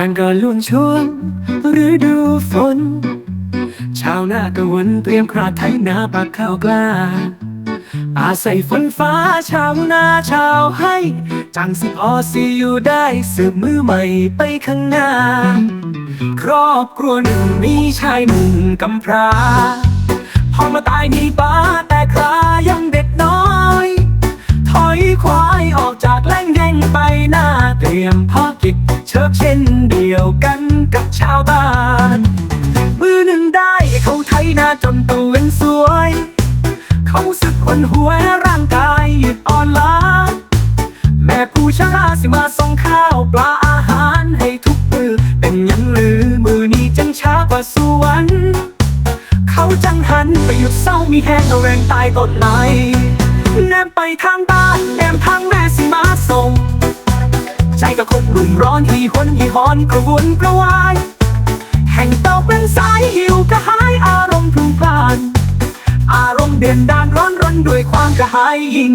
กานก็ลุ่นช่วงฤดูฝน ชาวนาก็วนเตรียมคราดไถนาปักข้าวกล้า อาศัยฝนฟ้าชาวนาชาวให้ จังสิพอสิอยู่ได้สืบมือใหม่ไปข้างหน้า ครอบครัวหนึ่งมีชายหนุ่มกำพร้าพอมาตายที่บ้าแต่ครายังเด็กน้อย ถอยควายออก รียมพ่อกิจเชิบเช่นเดียวกันกับชาวบ้าน มือหนึ่งได้เขาไถนาจนตัวเองสวย เขาสึกคนหัวร่างกายหยุดอ่อนล้า แม่ผู้ชราสิมาส่งข้าวปลาอาหารให้ทุกมือ เป็นยังลือมือนี้จังช้ากว่าสวรรค์เขาจังหันไปหยุดเศร้ามีแห้งเอาแรงตายต้นไหลแนมไปทางบ้านแนมทางแม่สิมาส่ง ใจก็คงรุ่มร้อนหีหนหีหอนกระวนกระวาย แห่งเตาเป็นสายหิวกระหายอารมณ์พลุงพล่าน อารมณ์เด่นดานร้อนรนด้วยความกระหายยิ่ง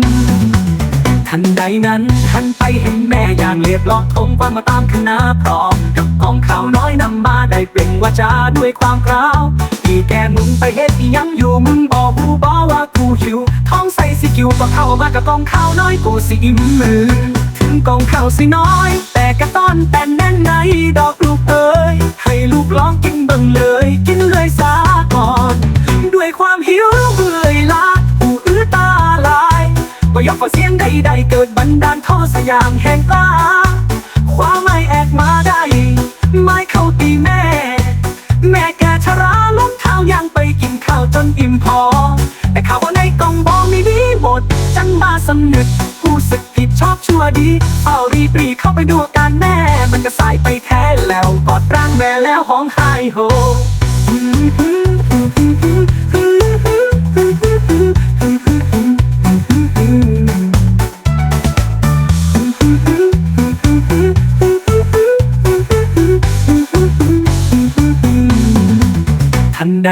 ทันใดนั้นทันไปเห็นแม่อย่างเรียบร้องทงฟังมาตามคณะพร้อมกับกองข่าวน้อยนำมาได้เปล่งวาจาด้วยความกล้าวอีแกมึงไปเฮ็ดอียังอยู่มึงบอกกูบอกว่ากูหิวท้องใส่สิกิวก็เข้ามากับกองข่าวน้อยกูสิอิ่มมือ กองข่าวสิน้อย แต่กระต้อนแต่แน่นในดอกลูกเอ้ยให้ลูกลองกินเบิ่งเลย กินเลยซะก่อน ด้วยความหิวเบื่อลาหูอื้อตาลายก็ยกฝาเสียงใดๆเกิดบันดาลท่อสยามแห่งกล้าคว้าไม่แอกมาได้ ไม่เข้าตีแม่ แม่แกชราล้มเท้ายังไปกินข้าวจนอิ่มพอ แต่ข่าวในกล่องบอมีดีหมดจังมาสำนึก รู้สึกผิดชอบชั่วดี เอารีบรีเข้าไปดูการแม่ มันก็สายไปแท้แล้วกอดร่างแม่แล้วห้องไห้โฮ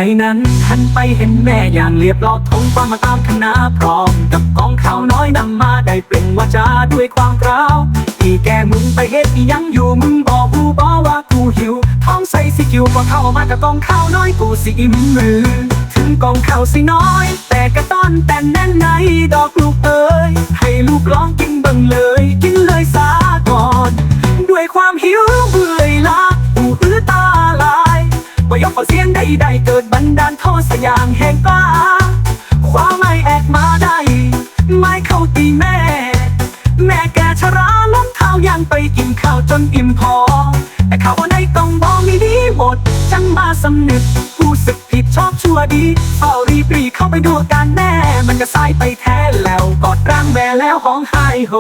นใดนั้นทันไปเห็นแม่อย่างเรียบรอยทงฟ้ามาตามคณะพร้อม กับกองข่าวน้อยนำมาได้เปล่งวาจาด้วยความกล้าวอีแกมึงไปเฮ็ดอียังอยู่มึงบอกกูบอกว่ากูหิวท้องใส่สิคิวก็เข้ามากับกองข่าวน้อยกูสิอิ่มมือถึงกองข่าวสิน้อย แต่กระต้อนแต่แน่นในดอกลูกเอ้ยให้ลูกลองกินบิ่งเลย กินเลยซะก่อน ด้วยความหิวเบื่อล้าหูอื้อตาลายว่ายกเอาเสียงใดๆเกิดบันดา ลโทษสยางแห่งกล้าความไม่แอกมาได้ ไม่เข้าตีแม่ แม่แกชราล้มเท้ายังไปกินข้าวจนอิ่มพอ แต่ข่าวว่าในกล่องบอกมีดีหมด จังมาสำนึกผู้สึกผิดชอบชั่วดีเฝ้ารีบรีเข้าไปดูการแม่มันก็สายไปแท้แล้วกอดร่างแม่แล้วห้องไห้โฮ